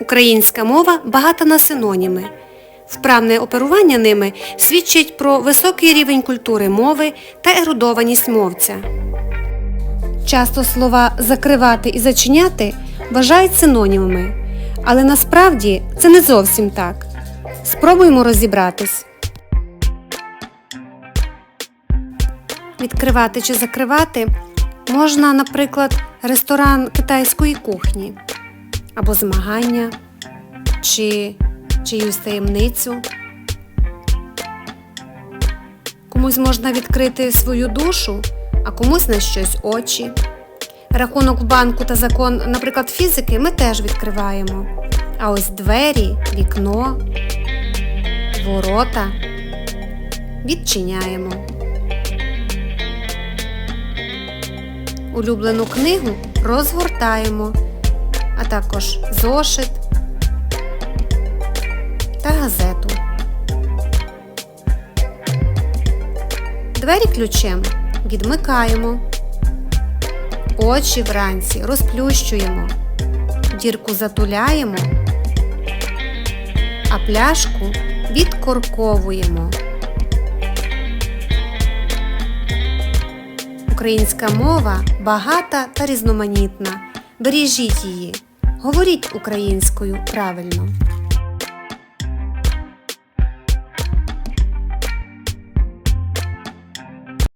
Українська мова багата на синоніми. Вправне оперування ними свідчить про високий рівень культури мови та ерудованість мовця. Часто слова закривати і зачиняти вважають синонімами, але насправді це не зовсім так. Спробуємо розібратись. Відкривати чи закривати можна, наприклад, ресторан китайської кухні або змагання чи чиюсь таємницю. Комусь можна відкрити свою душу, а комусь на щось очі. Рахунок в банку та закон, наприклад, фізики ми теж відкриваємо. А ось двері, вікно, ворота відчиняємо. Улюблену книгу розгортаємо, а також зошит та газету. Двері ключем відмикаємо. Очі вранці розплющуємо, дірку затуляємо, а пляшку відкорковуємо. Українська мова багата та різноманітна. Бережіть її. Говоріть українською правильно.